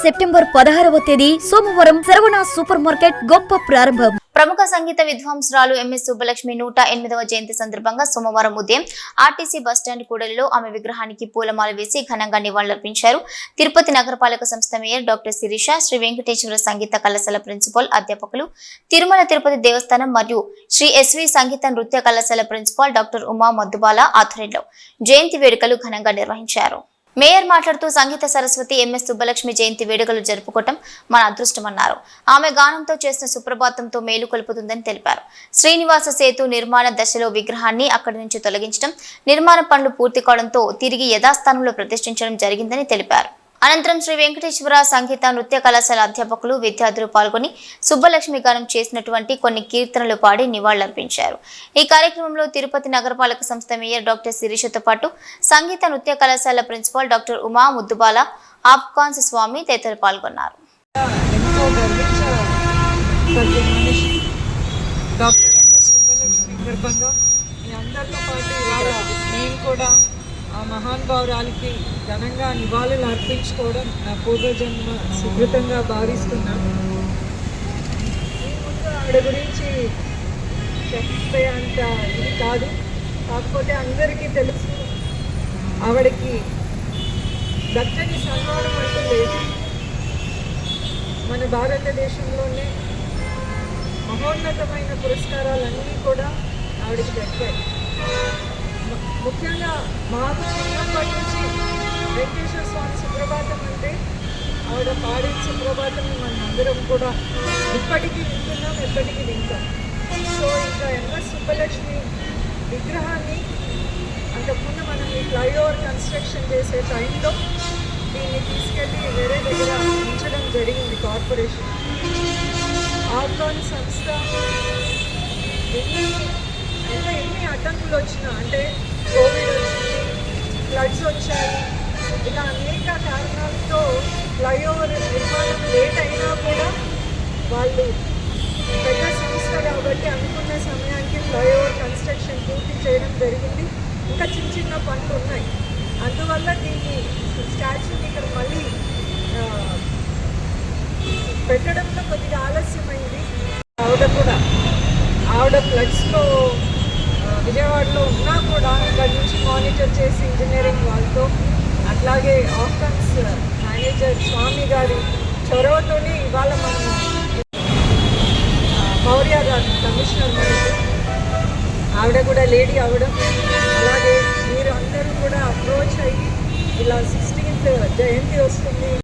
September పదహారవ తేదీ సోమవారం శరవణ సూపర్ మార్కెట్ గొప్ప ప్రారంభం. ప్రముఖ సంగీత విద్వాంసురాలు ఎంఎస్ సుబ్బలక్ష్మి నూట ఎనిమిదవ జయంతి సందర్భంగా సోమవారం ఉదయం ఆర్టీసీ బస్టాండ్ కూడలిలో ఆమె విగ్రహానికి పూలమాల వేసి ఘనంగా నివాళులర్పించారు. తిరుపతి నగరపాలక సంస్థ మేయర్ డాక్టర్ శిరీష శ్రీ వెంకటేశ్వర సంగీత కళాశాల ప్రిన్సిపాల్ అధ్యాపకులు తిరుమల తిరుపతి దేవస్థానం మరియు శ్రీ ఎస్వి సంగీత నృత్య కళాశాల ప్రిన్సిపాల్ డాక్టర్ ఉమా మధుబాల ఆధ్వర్యంలో జయంతి వేడుకలు ఘనంగా నిర్వహించారు. మేయర్ మాట్లాడుతూ సంగీత సరస్వతి ఎంఎస్ సుబ్బలక్ష్మి జయంతి వేడుకలు జరుపుకోవటం మన అదృష్టమన్నారు. ఆమె గానంతో చేసిన సుప్రభాతంతో మేలు కొలుపుతుందని తెలిపారు. శ్రీనివాస సేతు నిర్మాణ దశలో విగ్రహాన్ని అక్కడి నుంచి తొలగించడం నిర్మాణ పనులు పూర్తి కావడంతో తిరిగి యథాస్థానంలో ప్రతిష్ఠించడం జరిగిందని తెలిపారు. అనంతరం శ్రీ వెంకటేశ్వర సంగీత నృత్య కళాశాల అధ్యాపకులు విద్యార్థులు పాల్గొని సుబ్బలక్ష్మి గానం చేసినటువంటి కొన్ని కీర్తనలు పాడి నివాళులర్పించారు. ఈ కార్యక్రమంలో తిరుపతి నగరపాలక సంస్థ మేయర్ డాక్టర్ శిరీషతో పాటు సంగీత నృత్య కళాశాల ప్రిన్సిపాల్ డాక్టర్ ఉమా ముద్దుబాల ఆప్కాన్స్ స్వామి తదితరులు పాల్గొన్నారు. డాక్టర్ ఎంఎస్ సుబ్బలక్ష్మి సందర్భంగా మీ అందరితో పాటు ఇవాళ నేను కూడా ఆ ఘనంగా నివాళులు అర్పించుకోవడం నా పూర్వజన్మ సుకృతంగా భావిస్తున్నాను ఈ ముందు ఆవిడ గురించి చెప్పే అంత ఇది కాదు. కాకపోతే అందరికీ తెలుసు ఆవిడకి దక్కని సన్మానం అంటూ లేదు. మన భారతదేశంలోనే మహోన్నతమైన పురస్కారాలన్నీ కూడా ఆవిడకి దక్కాయి. ముఖ్యంగా మాకు వెంకటేశ్వర స్వామి సుప్రభాతం అంటే ఆవిడ పాడే సుప్రభాతం మన అందరం కూడా ఇప్పటికీ వింటున్నాం ఎప్పటికీ వింటాం. సో ఇంకా ఎంఎస్ సుబ్బలక్ష్మి విగ్రహాన్ని అంతకుముందు మనం ఈ ఫ్లైఓవర్ కన్స్ట్రక్షన్ చేసే టైంలో దీన్ని తీసుకెళ్ళి వేరే దగ్గర ఉంచడం జరిగింది కార్పొరేషన్. ఆఫ్ఘాన్ సంస్థ ఎన్ని ఎన్ని అడ్డంకులు వచ్చినా అంటే కోవిడ్ వచ్చింది ఫ్లడ్స్ వచ్చాయి ఇలా అనేక కారణాలతో ఫ్లైఓవర్ నిర్మాణం లేట్ అయినా కూడా వాళ్ళు పెద్ద సంస్థ కాబట్టి అనుకున్న సమయానికి ఫ్లైఓవర్ కన్స్ట్రక్షన్ పూర్తి చేయడం జరిగింది. ఇంకా చిన్న చిన్న పనులు ఉన్నాయి. అందువల్ల దీన్ని స్టాచ్యూని ఇక్కడ మళ్ళీ పెట్టడంలో కొద్దిగా ఆలస్యమైంది. ఆవిడ కూడా ఆవిడ ఫ్లడ్స్లో విజయవాడలో ఉన్నా కూడా ఇక్కడ నుంచి మానిటర్ చేసి ఇంజనీరింగ్ వాళ్ళతో అట్లాగే ఆఫ్ఘన్స్ మేనేజర్ స్వామి గారి చొరవతోనే ఇవాళ మనం మౌర్య గారు కమిషనర్ ఆవిడ కూడా లేడీ అవడం